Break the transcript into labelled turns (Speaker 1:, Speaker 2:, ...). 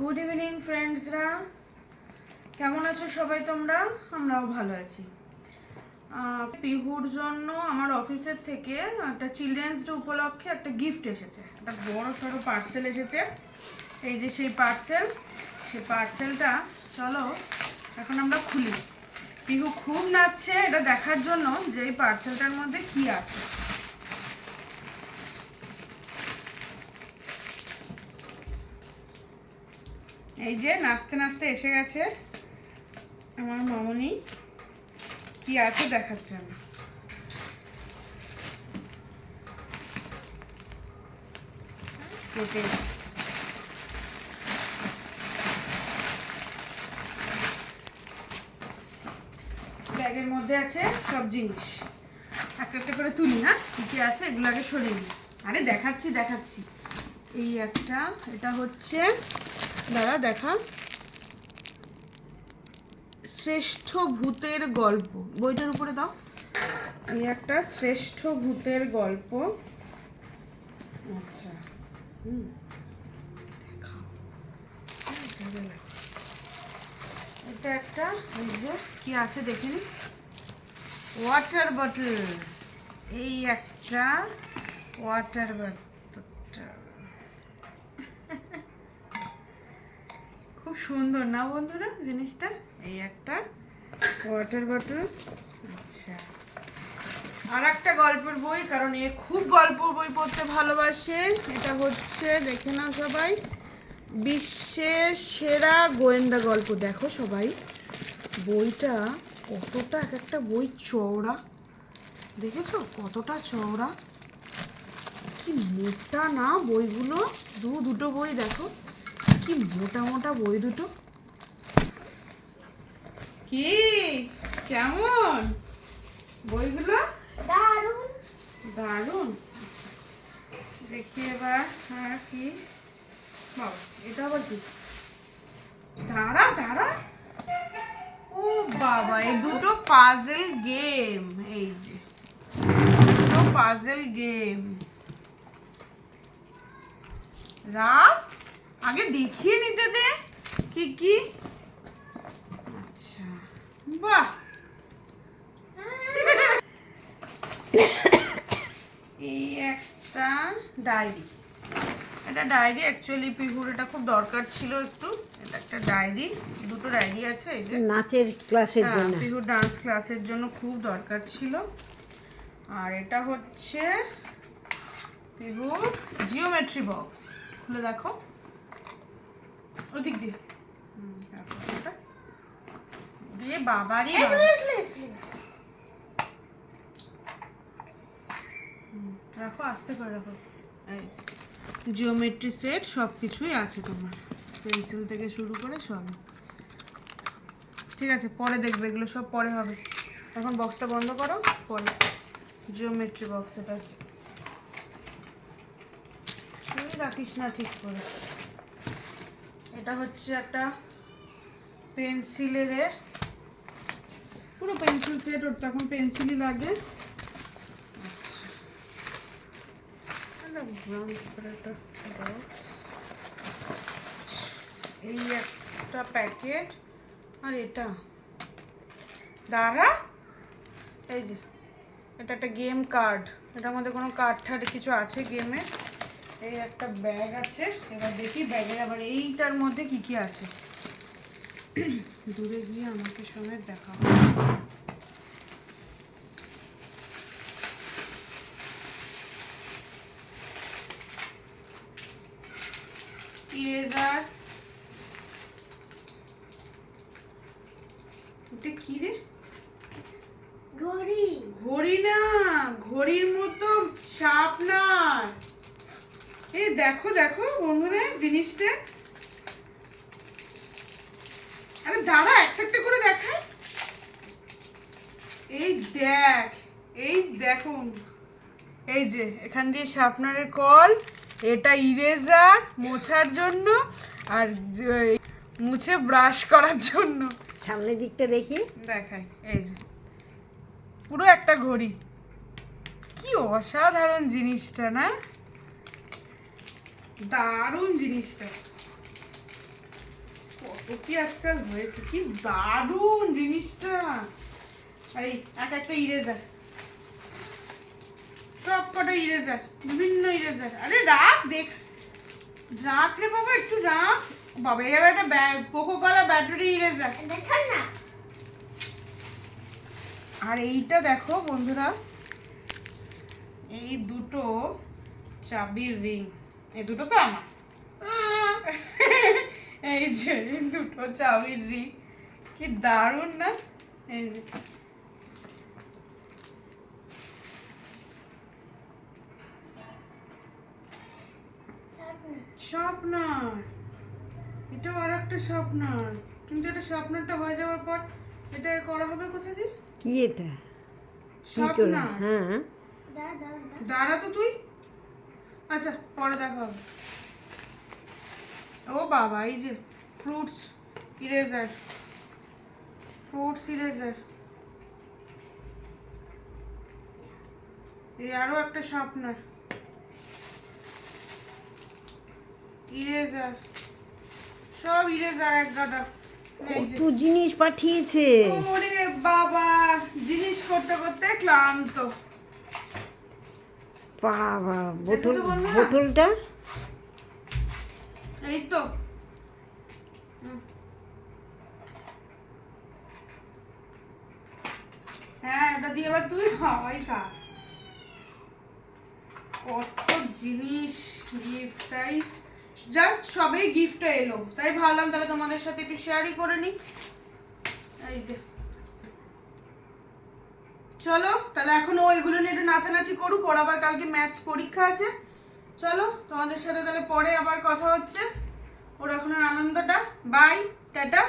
Speaker 1: Good evening ফ্রেন্ডসরা কেমন আছো সবাই তোমরা? আমরাও ভালো আছি। পিহুর জন্য আমার অফিসের থেকে একটা চিলড্রেন্স ডে উপলক্ষে একটা গিফট এসেছে। একটা বড় সড়ো পার্সেল এসেছে। এই যে সেই পার্সেল সেই পার্সেলটা চলো, এখন আমরা খুলি। পিহু খুব নাচছে, এটা দেখার জন্য যে এই পার্সেলটার মধ্যে কি আছে। এই যে নাচতে নাচতে এসে গেছে আমার মামনি। কি আছে আমি কেটে ব্যাগের মধ্যে আছে সব জিনিস। একটা একটা করে তুলি, না? কি আছে? এগুলো আগে সরিয়ে আরে দেখাচ্ছি দেখাচ্ছি। এই একটা, এটা হচ্ছে দাঁড়া, দেখা। শ্রেষ্ঠ ভূতের গল্প। বইটার উপরে দাও। এই একটা শ্রেষ্ঠ ভূতের গল্প। আচ্ছা। হুম। এটা একটা, এই যে, কি আছে দেখে নি? Water bottle. এই একটা ওয়াটার বটল খুব সুন্দর না বন্ধুরা? জিনিসটা, এই একটা ওয়াটার বটল আচ্ছা। আর একটা গল্পের বই, কারণ এ খুব গল্পের বই পড়তে ভালোবাসে। এটা হচ্ছে, দেখে না সবাই, বিশ্বের সেরা গোয়েন্দা গল্প। দেখো সবাই, বইটা কতটা এক একটা বই চওড়া। দেখেছ? কতটা চওড়া। কি মোটা না বইগুলো? দু দুটো বই দেখো। কি মোটা মোটা বই দুটো? কি? কেমন? বইগুলো?
Speaker 2: দারুণ।
Speaker 1: দারুণ? দেখি এবার হ্যাঁ কি? বাবা এটা আবার কি? দাঁড়া দাঁড়া। ও বাবা এই দুটো পাজেল গেম এই যে। দুটো পাজেল গেম রাত আগে দেখিয়ে নিতে দে। কি কি? আচ্ছা। বাহ। এই একটা ডায়েরি। এটা ডায়েরি অ্যাকচুয়ালি পিহুর এটা খুব দরকার ছিল একটু। এটা একটা ডায়েরি দুটো ডায়েরি আছে এই যে।
Speaker 2: নাচের ক্লাসের
Speaker 1: হ্যাঁ,
Speaker 2: জন্য।
Speaker 1: পিহুর ডান্স ক্লাসের জন্য খুব দরকার ছিল। আর এটা হচ্ছে পিহুর জিওমেট্রি বক্স খুলে দেখো। ওদিক দিয়ে। দিয়ে বাবারই বাবা। রাখো আস্তে করে রাখো। জিওমেট্রি সেট সব কিছুই আছে তোমার। পেন্সিল থেকে শুরু করে সব। ঠিক আছে পরে দেখবে এগুলো সব পরে হবে। এখন বক্সটা বন্ধ করো পরে। জিওমেট্রি বক্স এটা। রাখিস না ঠিক করে। এটা হচ্ছে একটা পেন্সিলের পুরো পেন্সিল সেট ওর তো এখন পেন্সিলই লাগে। একটা box। এই একটা প্যাকেট আর এটা। দাঁড়া। এই যে, এটা একটা গেম কার্ড এটার মধ্যে কোনো কার্ড ঠার্ড কিছু আছে গেমে এই একটা ব্যাগ আছে। এবার দেখি ব্যাগের আবার এইটার মধ্যে কি কি আছে। দূরে গিয়ে আমাকে লেজার এটা কি রে?
Speaker 2: ঘড়ি।
Speaker 1: ঘড়ি না ঘড়ির মতো শার্পনার এই দেখো দেখো বন্ধুরা জিনিসটা। আরে দাঁড়া একটা একটা করে দেখায় এই দেখ এই দেখুন এই যে এখান দিয়ে শার্পনারের কল এটা ইরেজার মোছার জন্য আর মুছে ব্রাশ করার জন্য।
Speaker 2: সামনের দিকটা দেখি।
Speaker 1: দেখাই এই যে। পুরো একটা ঘড়ি। কি অসাধারণ জিনিসটা না? দারুণ জিনিসটা। কত কি আজকাল হয়েছে কি দারুণ জিনিসটা। আর এই এক একটা ইরেজার সব কটা ইরেজার বিভিন্ন ইরেজার আরে রাখ দেখ। রাখ রে বাবা একটু রাখ। বাবা এবার একটা কোকো কলা ব্যাটারি ইরেজার
Speaker 2: দেখান না।
Speaker 1: আর এইটা দেখো বন্ধুরা এই দুটো চাবির রিং এই দুটো তো আমার। এই যে এই দুটো চাবির রিং। কি দারুণ না? এই যে। স্বপ্নার এটা আর একটা স্বপ্নার কিন্তু এটা স্বপ্নারটা হয়ে যাওয়ার পর এটা করা হবে কোথা দিয়ে?
Speaker 2: কি এটা?
Speaker 1: স্বপ্নার
Speaker 2: হ্যাঁ।
Speaker 1: দাঁড়া তো তুই। আচ্ছা পরে দেখা হবে। ও বাবা এই যে ফ্রুটস ইরেজার ফ্রুটস ইরেজার এই আরও একটা শার্পনার ইরেজার সব ইরেজার এক গাদা।
Speaker 2: কত জিনিস পাঠিয়েছে।
Speaker 1: বাবা জিনিস করতে করতে ক্লান্ত।
Speaker 2: বাবা বোতল বোতলটা?
Speaker 1: এই তো। হ্যাঁ এটা দিয়ে এবার তুই হাওয়াই খা। কত জিনিস জাস্ট সবেই গিফটটা এলো। তাই ভাবলাম তাহলে তোমাদের সাথে একটু শেয়ারই করে নি এই যে। চলো, তাহলে এখন ওইগুলো নিয়ে একটু নাচানাচি করুক, ওর আবার কালকে ম্যাথস পরীক্ষা আছে। চলো, তোমাদের সাথে তাহলে পরে আবার কথা হচ্ছে। ওর এখন আনন্দটা। Bye tata.